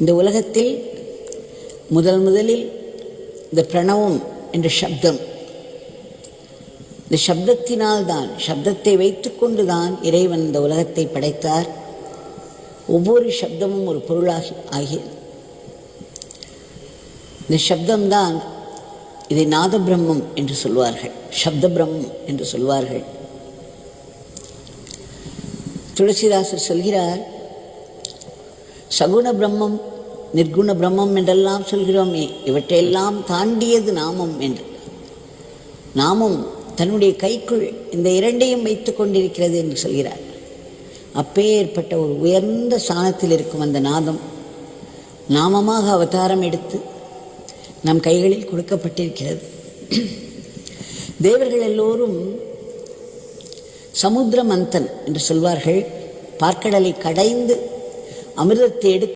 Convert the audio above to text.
இந்த உலகத்தில் முதல் முதலில் இந்த பிரணவம் என்ற சப்தம். இந்த சப்தத்தினால்தான் சப்தத்தை வைத்துக்கொண்டு தான் இறைவன் இந்த உலகத்தை படைத்தார். ஒவ்வொரு சப்தமும் ஒரு பொருளாகி ஆகியது இந்த சப்தம்தான் இதை நாத பிரம்மம் என்று சொல்வார்கள். சப்த பிரம்மம் என்று சொல்வார்கள். துளசிதாசர் சொல்கிறார் சகுண பிரம்மம் நிர்குண பிரம்மம் என்றெல்லாம் சொல்கிறோமே இவற்றையெல்லாம் தாண்டியது நாமம் என்று. நாமம் தன்னுடைய கைக்குள் இந்த இரண்டையும் வைத்து கொண்டிருக்கிறது என்று சொல்கிறார். அப்பேற்பட்ட ஒரு உயர்ந்த ஸ்தானத்தில் இருக்கும் அந்த நாதம் நாமமாக அவதாரம் எடுத்து நம் கைகளில் கொடுக்கப்பட்டிருக்கிறது. தேவர்கள் எல்லோரும் சமுத்திர மந்தன் என்று சொல்வார்கள். பார்க்கடலை கடைந்து அமிர்தத்தை எடுத்து